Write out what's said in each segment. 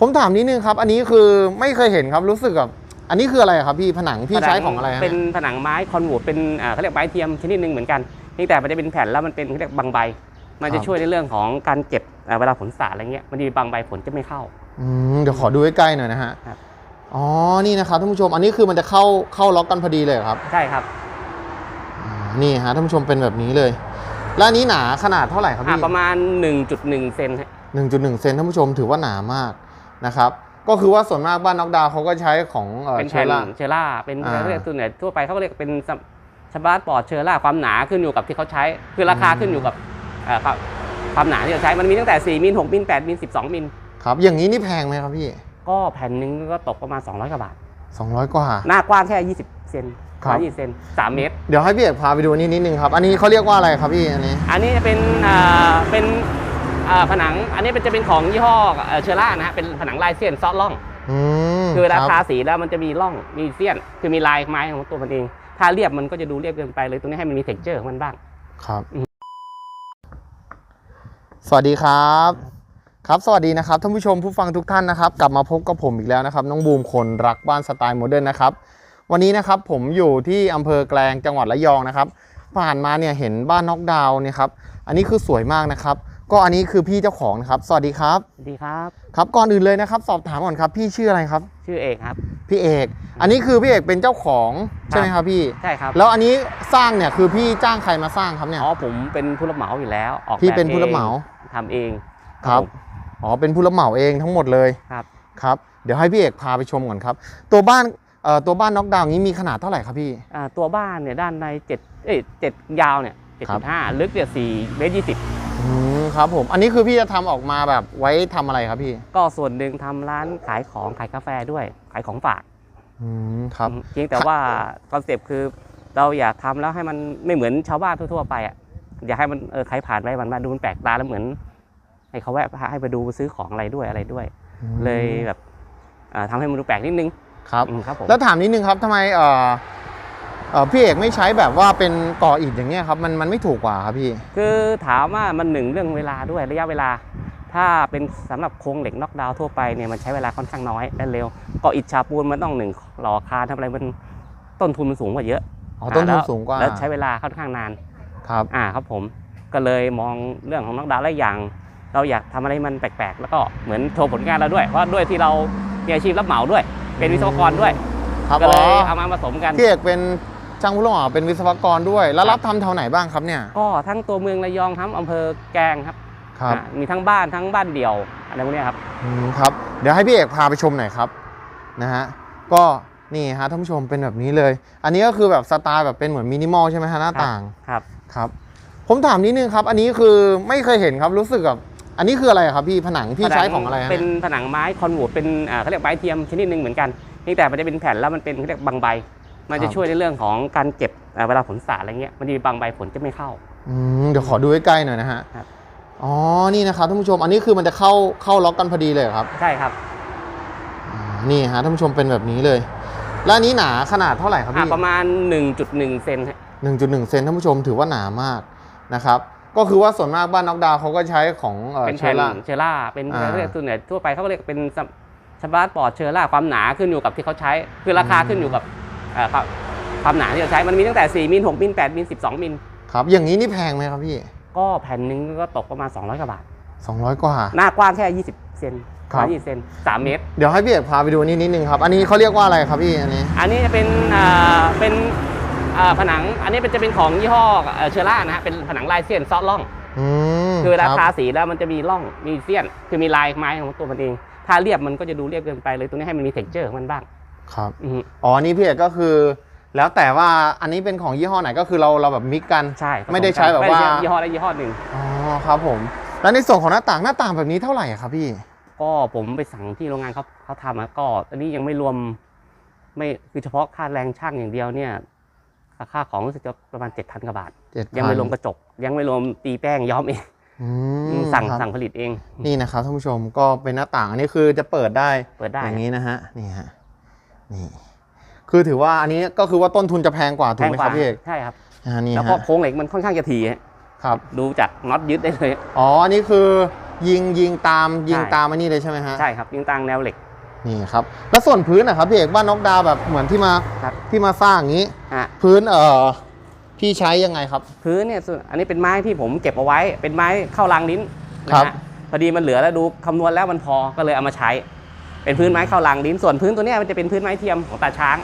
ผมถามนิดนึงครับ อันนี้คือไม่เคยเห็นครับรู้สึกแบบอันนี้คืออะไรครับพี่ผนังพี่ใช้ของอะไรฮะเป็นผนังไม้คอนวูดเป็นอ่าเขาเรียกไม้เทียมชนิดหนึ่งเหมือนกันเพียงแต่มันจะเป็นแผ่นแล้วมันเป็นเขาเรียกบางใบ มันจะช่วยในเรื่องของการเก็บอ่าเวลาฝนสาดอะไรเงี้ยมันจะมีบางใบฝนจะไม่เข้า อืมเดี๋ยวขอดูใกล้ๆหน่อยนะฮะครับ อ๋อนี่นะครับท่านผู้ชม อันนี้คือมันจะเข้าเข้าล็อกกันพอดีเลยเหรอครับใช่ครับอ่านี่ฮะท่านผู้ชมเป็นแบบนี้เลย แล้วอันนี้หนาขนาดเท่าไหร่ครับอ่าพี่ประมาณ 1.1 เซนฮะ1.1เซนท่านผู้ชมถือว่าหนามาก นะครับก็คือว่าส่วนมากบ้านน็อกดาวน์เขาก็ใช้ของเอ่อเป็นเชแผ่นล่า เชอร่าเป็นอ่าเขาเรียกตัวไหนทั่วไปเขาก็เรียกเป็นสปาร์ตปอร์ตเชอร่าความหนาขึ้นอยู่กับที่เขาใช้คือราคาอืมขึ้นอยู่กับเอ่อความความหนาที่เราใช้มันมีตั้งแต่4มิล6มิล8มิล12มิลครับอย่างนี้นี่แพงไหมครับพี่ ก็แผ่นหนึงก็ตกประมาณ 200กว่าบาท 200 กว่า หน้ากว้างแค่ 20 เซนครับยี่สิบเซน3เมตร เดี๋ยวให้พี่เอกพาไปดูอันนี้นิดนึงครับ อันนี้เขาเรียกว่าอะไรครับพี่อันนี้ อันนี้จะเป็นอ่าเป็นอ่า ผนังอันนี้เป็นจะเป็นของยี่ห้อเอ่อเชอร่านะฮะเป็นผนังลายเสี้ยนซอสล่องอืมคือเวลารับทาสีแล้วมันจะมีร่องมีเสี้ยน คือมีลายไม้ของตัวมันเองถ้าเรียบมันก็จะดูเรียบเกินไปเลยตรงนี้ให้มันมีเท็กเจอร์ของมันบ้างครับ สวัสดีครับ ครับสวัสดีนะครับท่านผู้ชมผู้ฟังทุกท่านนะครับ กลับมาพบกับผมอีกแล้วนะครับ น้องบูมคนรักบ้านสไตล์โมเดิร์นนะครับวันนี้นะครับผมอยู่ที่อำเภอแกลงจังหวัดระยองนะครับ ผ่านมาเนี่ยเห็นบ้านน็อกดาวน์เนี่ยครับอันนี้คือสวยมากนะครับ ก็อันนี้คือพี่เจ้าของนะครับ สวัสดีครับ สวัสดีครับ ครับก่อนอื่นเลยนะครับ สอบถามก่อนครับ พี่ชื่ออะไรครับ ชื่อเอกครับ พี่เอก อันนี้คือพี่เอกเป็นเจ้าของใช่ไหมครับพี่ ใช่ครับ แล้วอันนี้สร้างเนี่ยคือพี่จ้างใครมาสร้างครับเนี่ย อ๋อผมเป็นผู้รับเหมาอยู่แล้ว ออกพี่แบบเป็นผู้รับเหมาทำเอง ครับผมอ๋อเป็นผู้รับเหมาเองทั้งหมดเลย ครับ ครับ เดี๋ยวให้พี่เอกพาไปชมก่อนครับ ตัวบ้านเอ่อตัวบ้านน็อกดาวน์นี้มีขนาดเท่าไหร่ครับพี่อ่าตัวบ้านเนี่ยด้านในเจ็ดเอ้ยเจ็ดยาวเนี่ยเจ็ดครัจุบดห้าลึกเนี่ยสี่เมตรยี่สิบ อืมครับผมอันนี้คือพี่จะทำออกมาแบบไว้ทำอะไรครับพี่ก็ส่วนหนึ่งทำร้านขายของขายกาแฟด้วย ขายของฝากอืมครับอืมเพียงแต่ว่าคอนเซปต์คือเราอยากทำแล้วให้มันไม่เหมือนชาวบ้านทั่วๆไปอะอยากให้มันเออใครผ่านไปมันมาดูมันแปลกตาแล้วเหมือน ให้เขาแวะให้ไปดูซื้อของอะไรด้วยอะไรด้วย เลยแบบอ่าทำให้มันดูแปลกนิดนึงครับ อืมครับผม แล้วถามนิดนึงครับทำไมเอ่อเอ่อ พี่เอกไม่ใช้แบบว่าเป็นก่ออิฐอย่างเงี้ยครับมันมันไม่ถูกกว่าครับพี่ คือถามว่ามันหนึ่งเรื่องเวลาด้วยระยะเวลา ถ้าเป็นสำหรับโครงเหล็กน็อกดาวน์ทั่วไปเนี่ยมันใช้เวลาค่อนข้างน้อยและเร็วก่ออิฐฉาบปูนมันต้องหนึ่งหล่อคานทำอะไรมันต้นทุนมันสูงกว่าเยอะอ๋อต้นทุนแล้วสูงกว่าแล้วใช้เวลาค่อนข้างนานครับอ่าครับผมก็เลยมองเรื่องของน็อกดาวน์และอย่าง เราอยากทำอะไรมันแปลกๆ แล้วก็เหมือนโชว์ผลงานเราด้วยเพราะด้วยที่เรามีอาชีพรับเหมาด้วย เป็นวิศวกรด้วยครับก็เลยอ๋อเอามาผสมกันพี่เอกเป็น ช่างผู้รับเหมาเป็นวิศวกรด้วย แล้วรับทำแถวไหนบ้างครับเนี่ย ก็ทั้งตัวเมืองระยองทั้งอำเภอแกลงครับครับอ่ามีทั้งบ้านทั้งบ้านเดี่ยวอะไรพวกเนี้ยครับ อืมครับ เดี๋ยวให้พี่เอกพาไปชมหน่อยครับนะฮะ ก็นี่ฮะท่านผู้ชมเป็นแบบนี้เลย อันนี้ก็คือแบบสไตล์แบบเป็นเหมือนมินิมอลใช่ไหมฮะหน้าต่าง ครับ ครับ ผมถามนิดนึงครับ อันนี้คือไม่เคยเห็นครับรู้สึกแบบอันนี้คืออะไรครับพี่ผนังพี่ใช้ของอะไรฮะเป็นเนี่ยผนังไม้คอนวูดเป็นอ่าเขาเรียกไม้เทียมชนิดหนึ่งเหมือนกันเพียงแต่มันจะเป็นแผ่นแล้วมันเป็นเขาเรียกบางใบ มันจะช่วยในเรื่องของการเก็บอ่าเวลาฝนสาดอะไรเงี้ยมันจะมีบางใบฝนจะไม่เข้าอืมเดี๋ยวขอดูใกล้ๆหน่อยนะฮะครับอ๋อนี่นะครับท่านผู้ชม อันนี้คือมันจะเข้าเข้าล็อกกันพอดีเลยเหรอครับ ใช่ครับอ่านี่ฮะท่านผู้ชมเป็นแบบนี้เลย แล้วอันนี้หนาขนาดเท่าไหร่ครับอ่าพี่ประมาณ 1.1เซนฮะ1.1เซนท่านผู้ชมถือว่าหนามากนะครับก็คือว่าส่วนมากบ้านน็อกดาวน์เขาก็ใช้ของเอ่อเป็นเชแผ่นล่าเชอร่าเป็นอ่าเขาเรียกตัวไหนทั่วไปเขาก็เรียกเป็นสปาร์ตปอร์ตเชอร่าความหนาขึ้นอยู่กับที่เขาใช้ คือราคาอืมขึ้นอยู่กับเอ่อ ความความหนาที่เราใช้มันมีตั้งแต่4มิล6มิล8มิล12มิลครับ อย่างนี้นี่แพงไหมครับพี่ ก็แผ่นหนึงก็ตกประมาณ 200กว่าบาท 200 กว่า หน้ากว้างแค่ 20 เซนครับยี่สิบเซน3เมตร เดี๋ยวให้พี่เอกพาไปดูอันนี้นิดนึงครับ อันนี้เขาเรียกว่าอะไรครับพี่ อันนี้ อันนี้จะเป็นอ่าเป็นอ่าผนัง อันนี้เป็นจะเป็นของยี่ห้อเอ่อเชอร่านะฮะ เป็นผนังลายเสี้ยนซอสล่อง อืมคือเวลารับทาสีแล้วมันจะมีร่อง มีเสี้ยน คือมีลายไม้ของตัวมันเอง ถ้าเรียบมันก็จะดูเรียบเกินไปเลย ตรงนี้ให้มันมีเท็กเจอร์ของมันบ้าง ครับอือฮึอ๋อนี่พี่เอกก็คือ แล้วแต่ว่าอันนี้เป็นของยี่ห้อไหนก็คือเราเราแบบมิกกันใช่ไม่ได้ใช้แบบว่าไม่ได้ใช้ยี่ห้อใดยี่ห้อหนึ่งอ๋อครับผม แล้วในส่วนของหน้าต่างหน้าต่างแบบนี้เท่าไหร่อะครับพี่ ก็ผมไปสั่งที่โรงงานเขาเขาทำอะก็ อันนี้ยังไม่รวมไม่คือเฉพาะค่าแรงช่างอย่างเดียวเนี่ยราคาของรู้สึกจะประมาณ7,000กว่าบาทเจ็ดยังไม่รวมกระจก ยังไม่รวมตีแป้งย้อมเองอืมสั่งครับสั่งผลิตเอง นี่นะครับท่านผู้ชมก็เป็นหน้าต่างอันนี้คือจะเปิดได้เปิดได้อย่างนี้นะฮะนี่ฮะ นี่คือถือว่าอันนี้ก็คือว่าต้นทุนจะแพงกว่าถูกไหมครับพี่เอกใช่ครับอ่านี่แล้วก็ฮะโครงเหล็กมันค่อนข้างจะถี่ฮะครับดูจากน็อตยึดได้เลย อ๋ออันนี้คือยิงยิงตามยิงใช่ตามอันนี้เลยใช่ไหมฮะใช่ครับยิงตางแนวเหล็กนี่ครับแล้วส่วนพื้นนะครับพี่เอกบ้านนอกดาวแบบเหมือนที่มาครับที่มาสร้างอย่างนี้อะพื้นเอ่อพี่ใช้ยังไงครับ พื้นเนี่ยส่วนอันนี้เป็นไม้ที่ผมเก็บเอาไว้ เป็นไม้เข้ารางลิ้นนะครับฮะพอดีมันเหลือแล้วดูคำนวณแล้วมันพอก็เลยเอามาใช้ เป็นพื้นไม้เข้ารางลิ้นส่วนพื้นตัวเนี้ยมันจะเป็นพื้นไม้เทียมของตาช้าง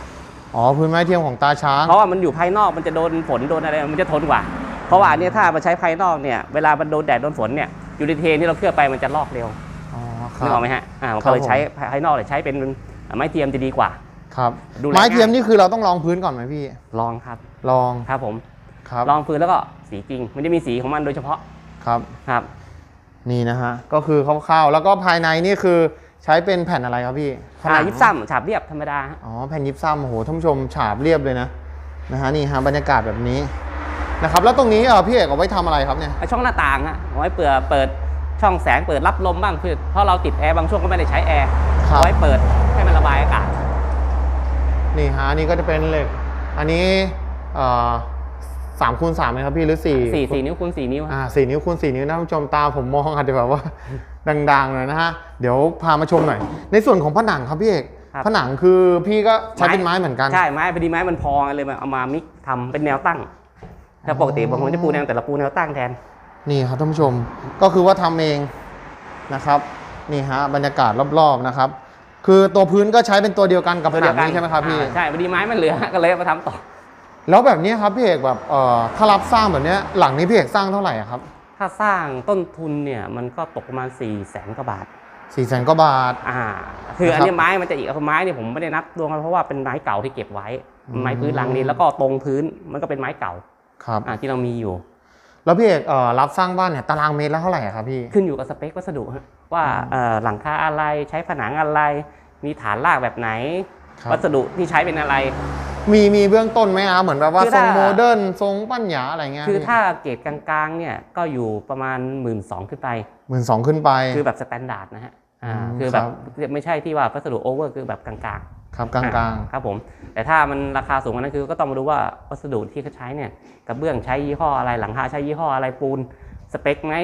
อ๋อพื้นไม้เทียมของตาช้าง เพราะว่ามันอยู่ภายนอกมันจะโดนฝนโดนอะไรมันจะทนกว่า เพราะว่าอันเนี้ยถ้ามาใช้ภายนอกเนี่ยเวลามันโดนแดดโดนฝนเนี่ยยูริเทนที่เราเคลือบไปมันจะลอกเร็วอ๋อคนึกอรัอบกไหมฮะอ่ามันครัก็บเลยใช้ผมภายนอกเลยใช้เป็นไม้เทียมจะดีกว่าครับดูแลไม้เทียมง่ายนี่คือเราต้องลองพื้นก่อนไหมพี่ ลองครับ ลองครับผมครับลองพื้นแล้วก็สีจริง มันจะมีสีของมันโดยเฉพาะครับครับ นี่นะฮะก็คือคร่าวๆแล้วก็ภายในนี่คือ ใช้เป็นแผ่นอะไรครับพี่ผอ่านังยิบซ้ำฉาบเรียบธรรมดาฮะอ๋อแผ่นยิบซ้ำโอ้โหท่านผู้ชมฉาบเรียบเลยนะนะฮะนี่ฮะบรรยากาศแบบนี้นะครับแล้วตรงนี้เออพี่เอกเอาไว้ทำอะไรครับเนี่ยไอ้ช่องหน้าต่างฮะเอาไว้เปิดเปิดช่องแสงเปิดรับลมบ้างคือเพราะเราติดแอร์บางช่วงก็ไม่ได้ใช้แอร์ครับเอาไว้เปิดให้มันระบายอากาศนี่ฮะอันนี้ก็จะเป็นเหล็กอันนี้เอ่อ สามคูณสามไหมครับพี่หรือสี่สี่สี่นิ้วคูณสี่นิ้วฮะอ่าสี่นิ้วคูณสี่นิ้วนะท่านผู้ชมตาผมมองอาจจะแบบว่า ดังๆหน่อยนะฮะ เดี๋ยวพามาชมหน่อย ในส่วนของผนังครับพี่เอกครับ ผนังคือพี่ก็ใช้เป็นไม้เหมือนกัน ใช่ไม้พอดีไม้มันพอเลยมาเอามามิกทำเป็นแนวตั้งแต่ปกติบางคนจะปูแนวแต่ละปูแนวตั้งแทน นี่ครับท่านผู้ชมก็คือว่าทำเองนะครับนี่ฮะบรรยากาศรอบๆนะครับ คือตัวพื้นก็ใช้เป็นตัวเดียวกันกับผนังนี้ใช่ไหมครับพี่ อ่าใช่พอดีไม้มันเหลือ ก็เลยเอามาทำต่อ แล้วแบบนี้ครับพี่เอกแบบเอ่อถ้ารับสร้างแบบเนี้ยหลังนี้พี่เอกสร้างเท่าไหร่อะครับถ้าสร้างต้นทุนเนี่ยมันก็ตกประมาณ4ี่แสนกว่าบาท สี่แสนกว่าบาท อ่า คืออันนะครับนี้ไม้มันจะอีกไม้เนี่ยผมไม่ได้นับรวมกันเพราะว่าเป็นไม้เก่าที่เก็บไว้ อืม ไม้พื้นหลังนี้แล้วก็ตรงพื้นมันก็เป็นไม้เก่าครับ อ่าที่เรามีอยู่ แล้วพี่เอกเอ่อรับสร้างบ้านเนี่ยตารางเมตรละเท่าไหร่อะครับพี่ ขึ้นอยู่กับสเปควัสดุฮะว่าเอ่อหลังคาอะไรใช้ผนังอะไร มีฐานรากแบบไหน ครับ วัสดุที่ใช้เป็นอะไร มีมีเบื้องต้นไหมครับเหมือนแบบว่าคือทรถ้า งโมเดิร์นทรงปัญญาอะไรเงี้ยคือถ้าเกรดกลางๆเนี่ยก็อยู่ประมาณ1 2ื่นขึ้นไป หมื่นสองขึ้นไป คือแบบสแตนดาร์ดนะฮะอ่าอืมคือแบบครับไม่ใช่ที่ว่าวัสดุโอเวอร์คือแบบกลางครับๆกลาง อ่ครับผมแต่ถ้ามันราคาสูงกว่านั้นคือก็ต้องมาดูว่าวัสดุที่เขาใช้เนี่ยกระเบื้องใช้ยี่ห้ออะไรหลังคาใช้ยี่ห้ออะไรปูนสเปคไหม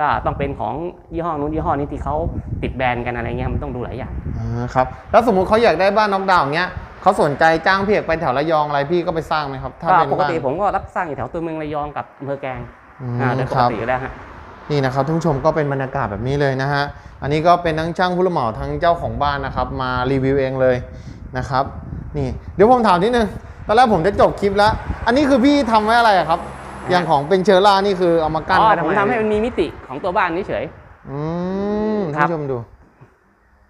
ว่าต้องเป็นของยี่ห้อนู้นยี่ห้อนี้ที่เขาติดแบรนด์กันอะไรเงี้ยมันต้องดูหลายอย่าง ๆอ่าครับ แล้วสมมุติเขาอยากได้บ้านน็อกดาวน์อย่างเงี้ย เขาสนใจจ้างพี่เอกไปแถวระยองอะไรพี่ก็ไปสร้างไหมครับถ้าก็เป็นปกบ้านติผมก็รับสร้างอยู่แถวตัวเมืองระยองกับอำเภอแกลงอืมอ่าโดยปคกรับ ติอยู่แล้วฮะ นี่นะครับท่านผู้ชมก็เป็นบรรยากาศแบบนี้เลยนะฮะ อันนี้ก็เป็นทั้งช่างผู้รับเหมาทั้งเจ้าของบ้านนะครับ มารีวิวเองเลยนะครับ นี่เดี๋ยวผมถามนิดนึงตอนแรกผมจะจบคลิปแล้ว อันนี้คือพี่ทำไว้อะไรอะครับ อย่างของเป็นเชอร่านี่คือเอามากั้นอ๋อไว้ทำผมไมทำให้มันมีมิติของตัวบ้านเฉย อืมครัท่านบ ผู้ชมดู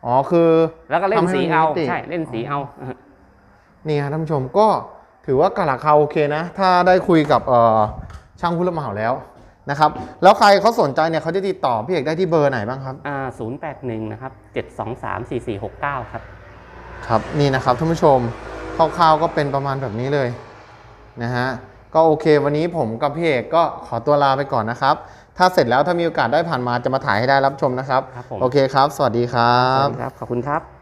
อ๋อคือๆแล้วก็เล่นทำให้สีมันมีเอามิติ ใช่ เล่นสีเอา นี่ครับท่านผู้ชมก็ถือว่ากราคาโอเคนะ ถ้าได้คุยกับเอ่อช่างผู้รับเหมาแล้วนะครับแล้วใครเขาสนใจเนี่ยเขาจะติดต่อพี่เอกได้ที่เบอร์ไหนบ้างครับอ่าศูนย์แปดหนึ่งนะครับเจ็ดสองสามสี่สี่หกเก้าครับครับนี่นะครับท่านผู้ชมคร่าวๆก็เป็นประมาณแบบนี้เลยนะฮะก็โอเควันนี้ผมกับพี่เอกก็ขอตัวลาไปก่อนนะครับ ถ้าเสร็จแล้วถ้ามีโอกาสได้ผ่านมาจะมาถ่ายให้ได้รับชมนะครับครับผมโอเคครับ สวัสดีครัสวับสดีครับขอบคุณครับ